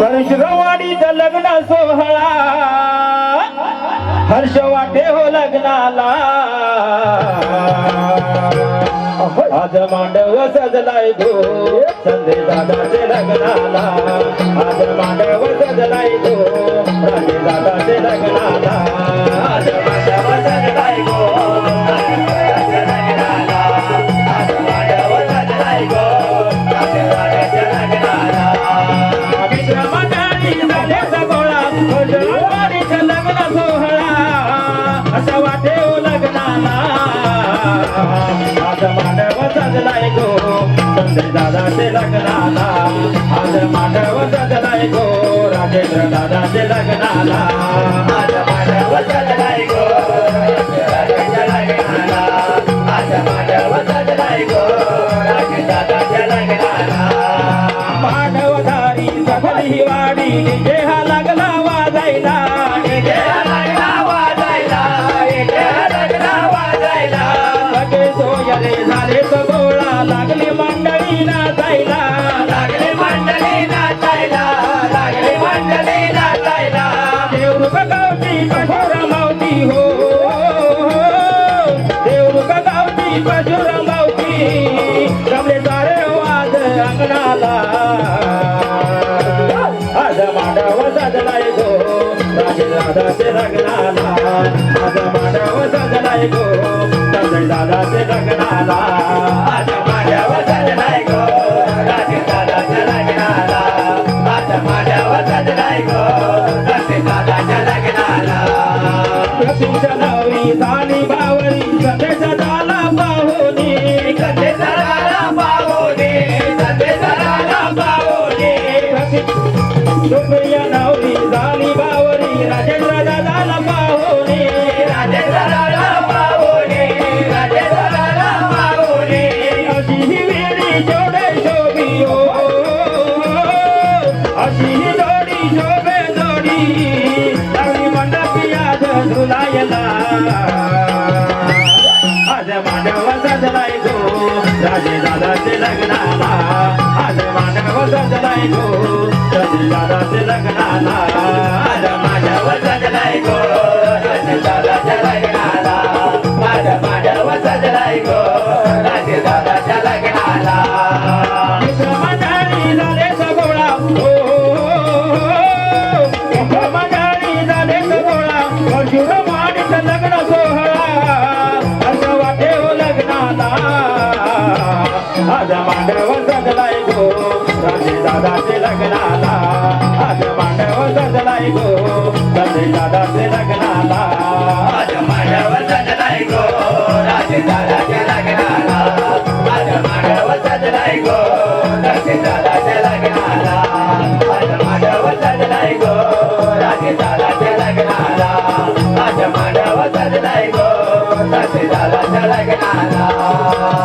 परशुरवाडीत लग्न सोहळा. हर्ष वाटे हो लग्नाला. आज मांडव सजलाय गो. संदे दादाचे लग्नाला. आज मांडव सजलाय गो. राजे दादाचे लग्नाला. दादा दादाचे लग्नाला. आज माधव सजलाय गो राजेंद्र दादाचे लग्नाला. आज सजलाय गो राजेंद्र लग्नाला. आज माधव सजलाय गो राजे दादाच्या लग्नाला. मानवधारी वाडी लागला वाजायला. झाले सगोळा गावची कठोर जमले सारे अंगणाला. आज मांडव सजलाय गो राजे दादाचे लग्नाला आज मांडव सजलाय गो संजय दादाचे लग्नाला आज मांडव सजलाय गो राजे दादाच्या लग्नाला आज मांडव सजलाय गो राजे दादाच्या लग्नाला प्रतीच्या नवरी झाली सुप्रिया नवरी झाली बावरी राजेंद्र दादाला राजेंद्र दादा पाहुणी राजेंद्र दादा पाहुणी अशी ही वेळी जोडे शोभी हो अशी ही जोडी शोभे जोडी. लागली मंडपी झुलायला. आज मानव सजलाय गो राजे दादाचे लग्नाला. आज सजलाय गो लग्नाला. आज मांडव सजलाय गो. राजे दादाचे लग्नाला. आज मांडव सजलाय गो. राजे दादाचे लग्नाला. आज मांडव सजलाय गो. आज मांडव सजलाय गो. राजे दादाचे लग्नाला. आज मांडव सजलाय गो. राजे दादाचे लग्नाला.